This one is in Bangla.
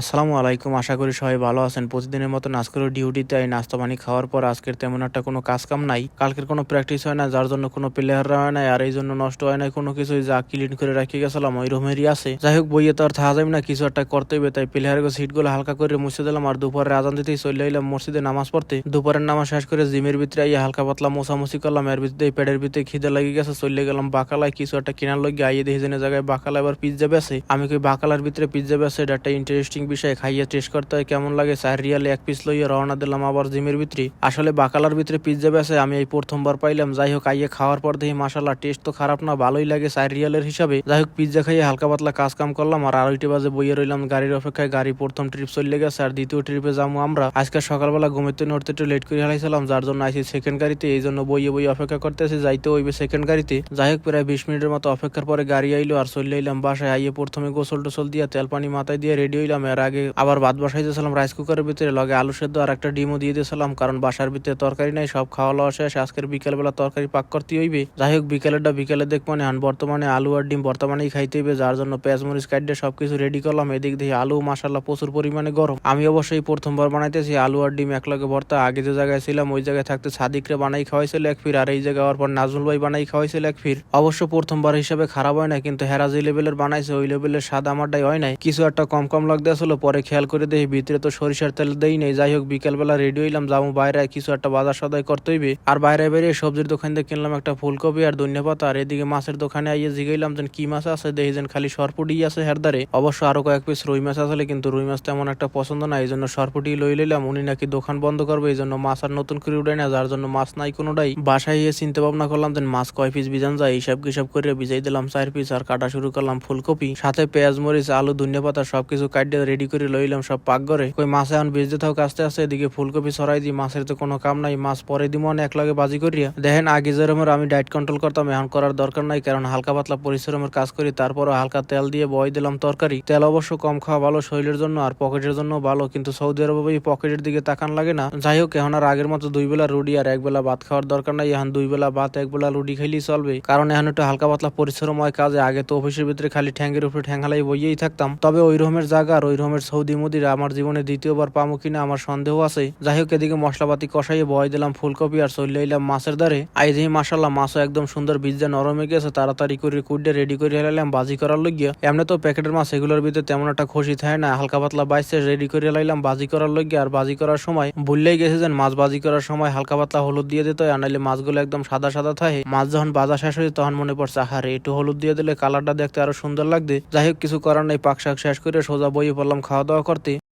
আসসালামু আলাইকুম, আশা করি সবাই ভালো আছেন। প্রতিদিনের মতো আজকেরও ডিউটিতে এই নাস্তা পানি খাওয়ার পর আজকের তেমন একটা কোনো কাজ কাম নাই। কালকের কোনো প্র্যাকটিস হয় না, যার জন্য কোনো প্লেয়াররা হয় নাই, আর এই জন্য নষ্ট হয় নাই, কোনো কিছুই যা ক্লিন করে রাখি গেছিলাম, ওই রুমেরই আছে। যাই হোক, বইয়ে তো আর থাকা যাবে না, কিছু একটা করতে হবে, তাই প্লেয়ারের সিটগুলো হালকা করে মুছে দিলাম, আর দুপুরে আজান দিতেই চলে এলাম মসজিদে নামাজ পড়তে। দুপুরের নামাজ শেষ করে জিমের ভিতরে আইয়া হালকা পাতলা মোছামুছি করলাম, এর ভিতরে পেটের ভিতরে খিদে লেগে গেছে, চলে গেলাম বাকালায়, কিছু একটা কেনার লগে আইয়ে দেখি জায়গায় বাকালা এবার পিজ্জা বেছে আমি কি বাকালার ভিতরে পিজ্জা বেছে এটা একটা ইন্টারেস্টিং বিষয় খাইয়ে টেস্ট করতে হয়, কেমন লাগে? চার রিয়ালে এক পিস লইয়া রওনা দিলাম আবার জিমের ভিতরে। আসলে বাকালার ভিতরে পিজ্জা বেছে আমি এই প্রথমবার পাইলাম। যাই হোক, আইয়ে খাওয়ার পর দেখি মাসাল্লাহ টেস্ট তো খারাপ না, ভালোই লাগে চার রিয়ালের হিসাবে। যাই হোক পিজ্জা খাইয়ে হালকা পাতলা কাজ কাম করলাম আর আড়াইটে বাজে বইয়ে রইলাম গাড়ির অপেক্ষায়। গাড়ি প্রথম ট্রিপ চলে গেছে আর দ্বিতীয় ট্রিপে যাব আমরা। আজকে সকালবেলা ঘুমিতে নড়তে একটু লেট করে হারাইছিলাম যার জন্য আইসি সেকেন্ড গাড়িতে। এই জন্য বইয়ে বইয়ে অপেক্ষা করতেছি, যাইতে হইবে সেকেন্ড গাড়িতে। যাই হোক, প্রায় বিশ মিনিটের মতো অপেক্ষার পরে গাড়ি আইলো আর চলে এলাম বাসায়। আইয়ে প্রথমে গোসল টোসল দিয়ে তেল পানি মাথায় দিয়ে রেডি হইলাম। এর আগে আবার ভাত বসাইতেছিলাম রাইস কুকারের ভিতরে, লগে আলু সেদ্ধ আর একটা ডিমও দিয়ে দিয়েছিলাম কারণ বাসার ভিতরে তরকারি নাই, সব খাওয়া দাওয়া শেষ, আজকের বিকেলবেলা তরকারি পাক করতে হইবে। যাই হোক, বিকেলেরটা বিকেলে দেখব না আর বর্তমানে আলু আর ডিম বর্তমানেই খাইতে হইবে, যার জন্য পেঁয়াজ, মরিচ কাটিয়ে সবকিছু রেডি করলাম, এদিক দিয়ে আলু মাসাল্লাহ প্রচুর পরিমাণে গরম। আমি অবশ্যই প্রথমবার বানাইতেছি, আলু আর ডিম একলগে ভর্তা, আগে যে জায়গায় ছিলাম, ওই জায়গায় থাকতে সাদিকরে বানাই খাওয়াইছিল এক ফির, আর এই জায়গায় হওয়ার পর নাজমুল ভাই বানাই খাওয়াইছিল এক ফির। অবশ্য প্রথমবার হিসাবে খারাপ হয় না, কিন্তু হেরা যে লেভেলের বানাইছে, ওই লেভেলের স্বাদ আমারটাই হয় নাই। কিছু একটা কম কম লাগতে আসলো, পরে খেয়াল করে দেখি ভিতরে তো সরিষার তেল দেই নেই। যাই হোক, বিকেলবেলা রেডি হইলাম, যাব বাইরে, কিছু একটা বাজার সদাই করতে হইবে। আর বাইরে বেরিয়ে সবজির দোকান থেকে কিনলাম একটা ফুলকপি আর ধনিয়া পাতা। আর এদিকে মাছের দোকানে আইয়ে জিগাইলাম যেন কি মাছ আছে, দেখি যেন খালি সরপুটি আছে হেরদারে অবশ্য আরও কয়েক পিস রুই মাছ আসলে কিন্তু রুই মাছ তেমন একটা পছন্দ না, এই জন্য সরপুটি লই লইলাম। উনি নাকি দোকান বন্ধ করবে, এই জন্য মাছ আর নতুন করে উঠাই না যার জন্য মাছ নাই কোনোটাই। বাসায় গিয়ে চিন্তা ভাবনা করলাম যেন মাছ কয় পিস বিজান যায়, হিসাব কিসাব করে ভিজাই দিলাম চার পিস আর কাটা শুরু করলাম ফুলকপি। সাথে পেঁয়াজ, মরিচ, আলু, ধনিয়া পাতা সবকিছু কাটিয়ে রেডি করে লইলাম সব পাক করে কই মাছ এখন ভিজতে থাক আস্তে আস্তে এদিকে ফুলকপি ছড়াই দিই, মাছের তো কোনো কাম নাই, মাছ পরে দিব এক লাগে বাজি করিয়া। দেখেন আগে যেরকমের আমি ডায়েট কন্ট্রোল করতাম, এখন করার দরকার নাই, কারণ হালকা পাতলা পরিশ্রমের কাজ করি, তারপরও হালকা তেল দিয়ে বয় দিলাম তরকারি। তেল অবশ্য কম খাওয়া ভালো, শরীরের জন্য আর পকেটের জন্য ভালো, কিন্তু সৌদি আরবে পকেটের দিকে তাকান লাগে না। যাই হোক, এখন আর আগের মতো দুই বেলা রুটি আর এক বেলা ভাত খাওয়ার দরকার নাই, এখন দুই বেলা ভাত, এক বেলা রুটি খেলেই চলবে। কারণ এখন একটু হালকা পাতলা পরিশ্রম হয় কাজে, আগে তো অফিসের ভিতরে খালি ঠ্যাঙ্গের উপরে ঠ্যাঙ্গালাই বইয়েই থাকতাম। তবে ওই রকমের জায়গা আর ওই রকমের সৌদি মুদির আমার জীবনে দ্বিতীয়বার পামো কিনা আমার সন্দেহ আছে। যাই হোক এদিকে মশলাপাতি কষাইয়ে বয় দিলাম ফুলকপি আর চলে এলাম মাছের দ্বারে। আই দেখি মাসাল্লাহ মাছও একদম সুন্দর বীজা নরমে গেছে, তাড়াতাড়ি করে কুডে রেডি করে লাইলাম বাজি করার লইগিয়া এমনি তো প্যাকেটের মাছ এগুলোর ভিতরে তেমন একটা খুশি থাকে না, হালকা পাতলা বাইসে রেডি করে লাইলাম বাজি করার লইগিয়া আর বাজি করার সময় ভুললেই গেছে যে মাছ বাজি করার সময় হালকা পাতলা হলুদ দিয়ে দিত আর নাইলে মাছগুলো একদম সাদা সাদা থাকে মাছ যখন বাজা শেষ হয়েছে তখন মনে পড়ছে, আহারে, একটু হলুদ দিয়ে দিলে কালারটা দেখতে আরও সুন্দর লাগবে। যাই হোক কিছু করার নেই, পাক শাক শেষ করে সোজা বইয়ে পড়লাম খাওয়া দাওয়া করতে?